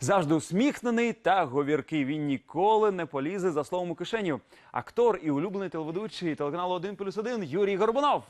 Завжди усміхнений та говіркий. Він ніколи не полізе за словом у кишеню. Актор і улюблений телеведучий телеканалу 1 плюс 1 Юрій Горбунов.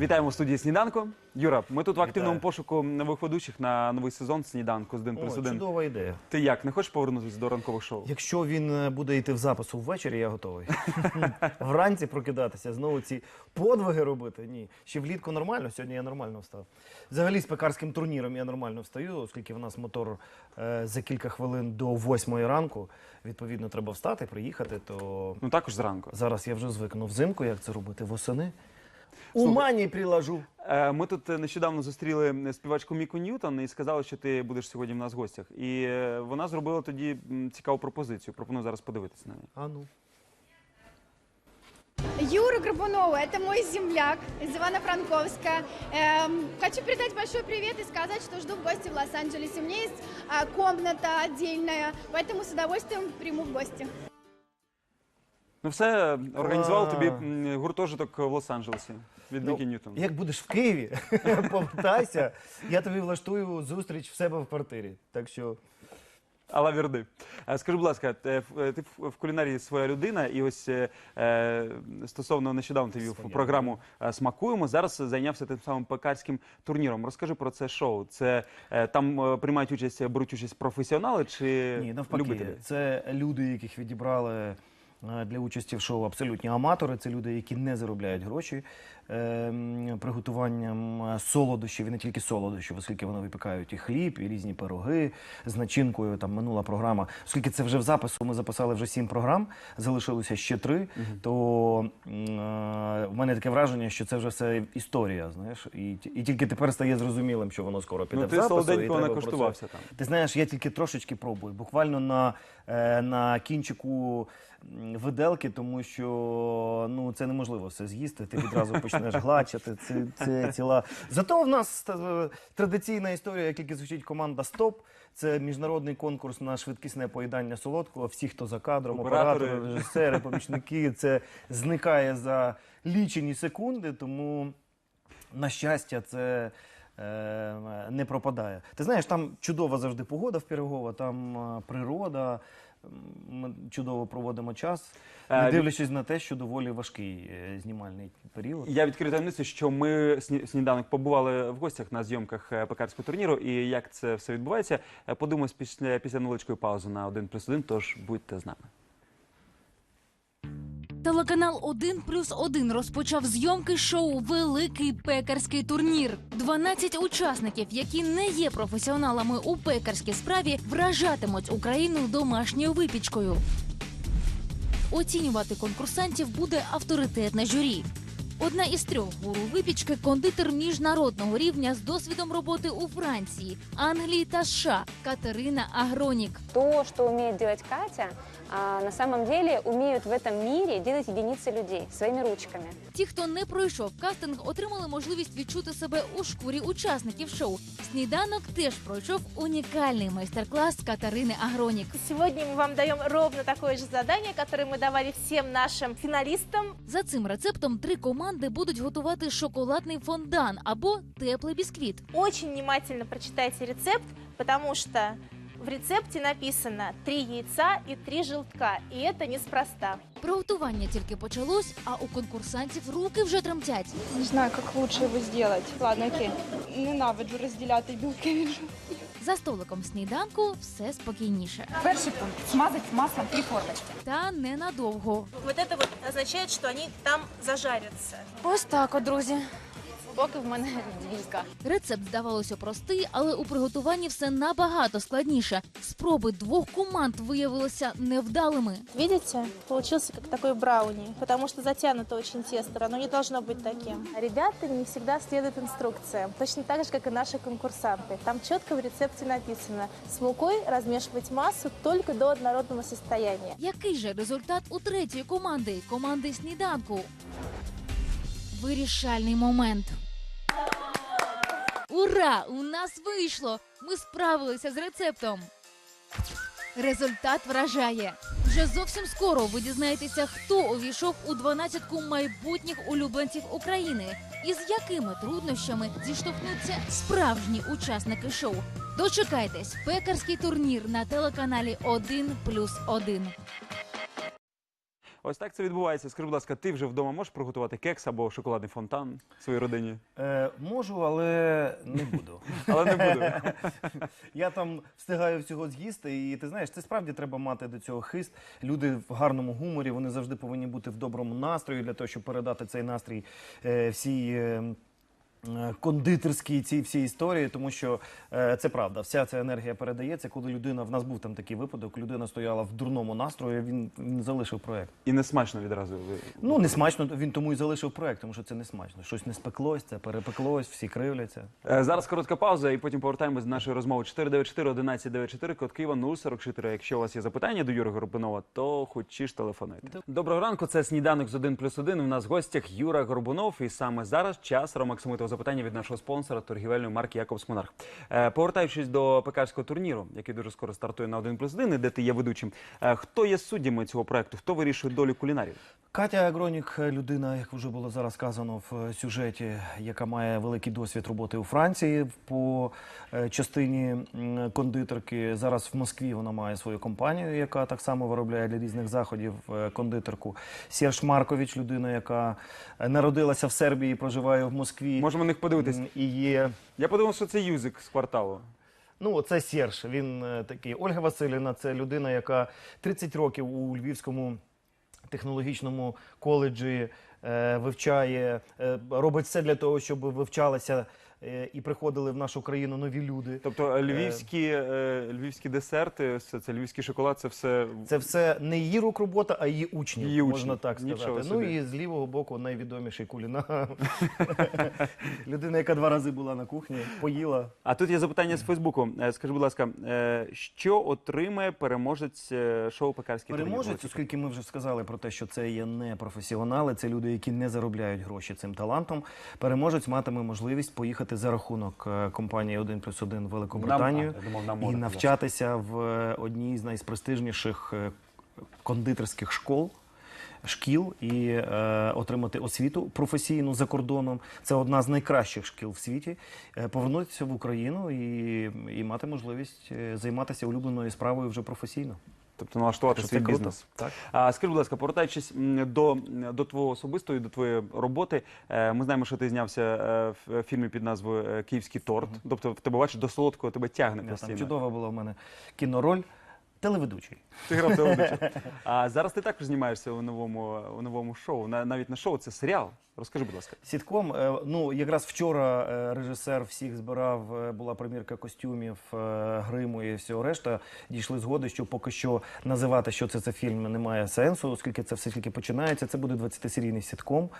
Вітаємо в студії сніданку. Юра, ми тут в активному Вітаю. пошуку нових ведучих на новий сезон сніданку з 1 плюс О, 1. чудова ідея. Ти як, не хочеш повернутися до ранкових шоу? Якщо він е, буде йти в запису ввечері, я готовий. Вранці прокидатися, знову ці подвиги робити. Ні. Ще влітку нормально, сьогодні я нормально встав. Взагалі з пекарським турніром я нормально встаю, оскільки в нас мотор е, за кілька хвилин до восьмої ранку. Відповідно, треба встати, приїхати, то Ну також зранку. зараз я вже звикну взимку, як це робити, восени. Слухай. Ума не приложу. Е, Ми тут е, нещодавно зустріли співачку Міку Ньютон і сказали, що ти будеш сьогодні в нас в гостях. І е, вона зробила тоді м, цікаву пропозицію. Пропоную зараз подивитися на неї. А ну. Юра Горбунова, это мой земляк из Ивано-Франковска. Эм, хочу передать большой привет и сказать, что жду в гости в Лос-Анджелесе. У меня есть а, комната отдельная, поэтому с удовольствием приму в гости. Ну все, організував тобі м, гуртожиток в Лос-Анджелесі від Ну, Мікі Ньютон. Як будеш в Києві, повертайся, я тобі влаштую зустріч в себе в квартирі. Так що Алла Вірди. Е, Скажи, будь ласка, те- е, ти в в кулінарії своя людина, і ось е, е, стосовно нещодавно ти вів Своя програму е, Смакуємо. Зараз зайнявся тим самим пекарським турніром. Розкажи про це шоу. Це е, там е, приймають участь, беруть участь професіонали чи Ні, навпаки, любителі? це люди, яких відібрали для участі в шоу абсолютні аматори. Це люди, які не заробляють гроші е, приготуванням е, солодощів, і не тільки солодощів, оскільки вони випікають і хліб, і різні пироги з начинкою. Там минула програма. Оскільки це вже в запису, ми записали вже сім програм, залишилося ще три. То м, е, в мене таке враження, що це вже все історія. Знаєш, і, і тільки тепер стає зрозумілим, що воно скоро піде Ну в ти запису. і солоденького треба про це- там. ти знаєш, я тільки трошечки пробую. Буквально на, е, на кінчику виделки, тому що ну, це неможливо все з'їсти. Ти відразу почнеш гладчати. Це, це ціла. Зато в нас е, традиційна історія, як тільки звучить команда Стоп. Це міжнародний конкурс на швидкісне поїдання солодкого. Всі, хто за кадром, Оператори. оператори, режисери, помічники, це зникає за лічені секунди. Тому на щастя, це е, не пропадає. Ти знаєш, там чудова завжди погода в Пірогова, там е, природа. Ми чудово проводимо час, Е, не дивлячись на те, що доволі важкий е, знімальний період. Я відкрию таємницю, що ми сні- сніданок побували в гостях на зйомках е, пекарського турніру, і як це все відбувається, е, подивимось після, після невеличкої паузи на 1 плюс 1, тож будьте з нами. Телеканал 1 плюс 1 розпочав зйомки шоу Великий пекарський турнір. 12 учасників, які не є професіоналами у пекарській справі, вражатимуть Україну домашньою випічкою. Оцінювати конкурсантів буде авторитетне журі. Одна із трьох гуру випічки кондитер міжнародного рівня з досвідом роботи у Франції, Англії та США Катерина Агронік. То, что умеет делать Катя, а, на самом деле умеют в этом мире делать единицы людей своими ручками. Ті, хто не пройшов кастинг, отримали можливість відчути себе у шкурі учасників шоу. Сніданок теж пройшов унікальний майстер-клас Катерини Агронік. Сегодня мы вам даем ровно такое же задание, которое мы давали всем нашим финалистам. За цим рецептом три команди будуть готувати шоколадний фондан або теплий бісквіт. Очень внимательно прочитайте рецепт, потому что в рецепте написано три яйца и три желтка, и это неспроста. Приготування тільки почалось, а у конкурсантів руки вже тремтять. Не знаю, как лучше его сделать. Ладно, окей. Ненавиджу розділяти білки від жовтків. За столиком сніданку все спокійніше. Перший пункт смазать маслом три формочки. Та ненадовго. Вот это вот означает, что они там зажарятся. Ось так, от, друзі. Поки в мене двійка. Рецепт здавалося простий, але у приготуванні все набагато складніше. Спроби двох команд виявилися невдалими. Видите? Получился как такой брауни, потому что затянуто очень тесто, оно не должно быть таким. Ребята не всегда следуют инструкциям, точно так же, как и наши конкурсанты. Там четко в рецепте написано, с мукой размешивать массу только до однородного состояния. Який же результат у третьої команди команди сніданку? Вирішальний момент. Ура! У нас вийшло! Ми справилися з рецептом. Результат вражає. Вже зовсім скоро ви дізнаєтеся, хто увійшов у дванадцятку майбутніх улюбленців України і з якими труднощами зіштовхнуться справжні учасники шоу. Дочекайтесь, пекарський турнір на телеканалі 1 плюс 1. Ось так це відбувається. Скажи, будь ласка, ти вже вдома можеш приготувати кекс або шоколадний фонтан своїй родині? Е, можу, але не буду. Але не буду. Я там встигаю всього з'їсти, і ти знаєш, це справді треба мати до цього хист. Люди в гарному гуморі, вони завжди повинні бути в доброму настрої для того, щоб передати цей настрій е, всій. е, е, Кондитерські ці всі історії, тому що е, це правда, вся ця енергія передається. Коли людина в нас був там такий випадок, людина стояла в дурному настрої, він, він залишив проект. І не смачно відразу. ви- Ну не смачно, він тому і залишив проект, тому що це не смачно. Щось не спеклось, це перепеклось, всі кривляться. Е, Зараз коротка пауза, і потім повертаємось до нашої розмови. 494 1194 код Києва 044. Якщо у вас є запитання до Юри Горбунова, то хочеш телефонуйте. Доброго ранку. Це сніданок з 1 плюс 1. У нас в гостях Юра Горбунов. І саме зараз час Ромаксимитого запитання від нашого спонсора торгівельної марки Якобс Монарх. Е, Повертаючись до пекарського турніру, який дуже скоро стартує на 1 плюс 1, де ти є ведучим. е, Хто є суддями цього проекту? Хто вирішує долю кулінарів? Катя Агронік, людина, як вже було зараз сказано в е, сюжеті, яка має великий досвід роботи у Франції по е, частині кондитерки. Зараз в Москві вона має свою компанію, яка так само виробляє для різних заходів е, кондитерку. Серж Маркович, людина, яка е, народилася в Сербії, проживає в Москві. Можемо на них подивитись. І є Я подумав, що це юзик з кварталу. Ну, це Серж. Він е, такий. Ольга Василівна це людина, яка 30 років у Львівському технологічному коледжі е, вивчає, е, робить все для того, щоб вивчалися е, і приходили в нашу країну нові люди. Тобто е, львівські, е, львівські десерти, все це львівський шоколад, це все Це все не її рук робота, а її учнів, Її можна так сказати. Нічого Ну собі. і з лівого боку найвідоміший кулінар. Людина, яка два рази була на кухні, поїла. А тут є запитання з Фейсбуку. Е, Скажи, будь ласка, е, що отримає переможець е, шоу Пекарський Переможець, оскільки ми вже сказали про те, що це є не професіонали, це люди, які не заробляють гроші цим талантом. Переможець матиме можливість поїхати за рахунок е, компанії 1 плюс 1 в Велику Нам- Британію а, я думав, на і навчатися в е, одній з найпрестижніших е, кондитерських школ. Шкіл і е, отримати освіту професійну за кордоном. Це одна з найкращих шкіл в світі. Е, повернутися в Україну і, і мати можливість займатися улюбленою справою вже професійно. Тобто налаштувати свій круто. бізнес. Так. А скажи, будь ласка, повертаючись до, до твого особистої, до твоєї роботи, е, ми знаємо, що ти знявся е, в фільмі під назвою е, Київський торт. Тобто в тебе бачиш до солодкого тебе тягне Я там постійно. чудова була в мене кінороль. Телеведучий. Ти грав телеведучого. А зараз ти також знімаєшся у новому, у новому шоу. На- Навіть не шоу, це серіал. Розкажи, будь ласка. Сітком, е, ну якраз вчора е, режисер всіх збирав, е, була примірка костюмів, е, гриму і всього решта. Дійшли згоди, що поки що називати, що це за фільм, немає сенсу, оскільки це все тільки починається. Це буде 20-серійний сітком,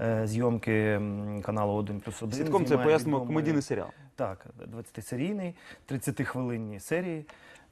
е, зйомки м, каналу 1 плюс 1. Сітком це пояснимо комедійний серіал. Так, 20-серійний, 30-хвилинні серії.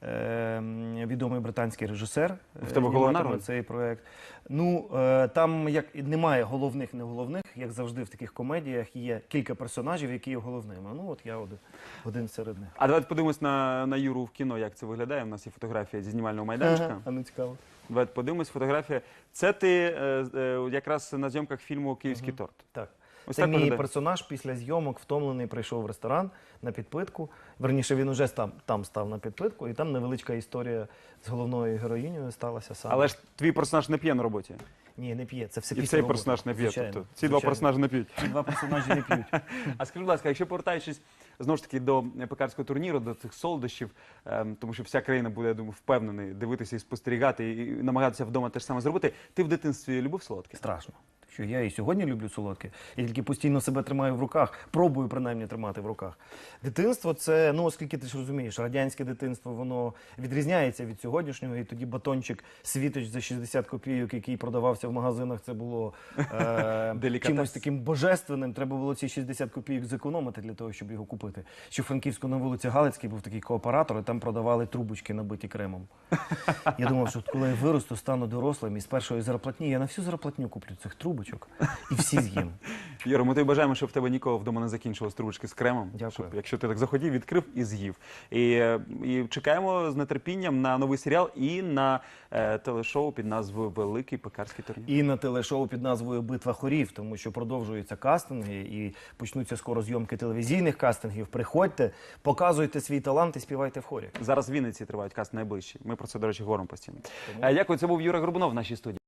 Е, відомий британський режисер. В тебе е, головна роль? цей проект. Ну е, там як немає головних, не головних, як завжди в таких комедіях є кілька персонажів, які є головними. Ну от я один, один серед них. А давайте подивимось на, на Юру в кіно, як це виглядає. У нас є фотографія зі знімального майданчика. А не цікаво. Давайте подивимось фотографія. Це ти е, е, якраз на зйомках фільму Київський торт. Так. Ось Це так мій виглядає. персонаж після зйомок втомлений, прийшов в ресторан на підпитку. Верніше він уже там, там став на підпитку, і там невеличка історія з головною героїнею сталася саме. Але ж твій персонаж не п'є на роботі. Ні, не п'є. Це все І після цей роботи. персонаж не п'є. Звичайно, Тобто ці два звичайно. персонажі не п'ють. Ці два персонажі не п'ють. А скажи, будь ласка, якщо повертаючись знову ж таки до пекарського турніру, до цих солодощів, ем, тому що вся країна буде, я думаю, впевнений дивитися і спостерігати, і намагатися вдома те ж саме зробити. Ти в дитинстві любив солодке? Страшно. Що я і сьогодні люблю солодке, я тільки постійно себе тримаю в руках, пробую принаймні тримати в руках. Дитинство це, ну оскільки ти ж розумієш, радянське дитинство воно відрізняється від сьогоднішнього, і тоді батончик світоч за 60 копійок, який продавався в магазинах, це було е, чимось таким божественним. Треба було ці 60 копійок зекономити для того, щоб його купити. Що в Франківську на вулиці Галицькій був такий кооператор, і там продавали трубочки, набиті кремом. Я думав, що коли я виросту, стану дорослим, і з першої зарплатні я на всю зарплатню куплю цих трубочок. Трубочок і всі з'їм. Юра, ми тобі бажаємо, щоб в тебе нікого вдома не закінчилось трубочки з кремом. Дякую. Щоб, якщо ти так захотів, відкрив і з'їв. І, і чекаємо з нетерпінням на новий серіал і на е, телешоу під назвою Великий пекарський турнір. І на телешоу під назвою Битва хорів, тому що продовжуються кастинги і почнуться скоро зйомки телевізійних кастингів. Приходьте, показуйте свій талант і співайте в хорі. Зараз в Вінниці тривають каст найближчі. Ми про це, до речі, говоримо постійно. Е, Дякую, це був Юра Горбунов в нашій студії.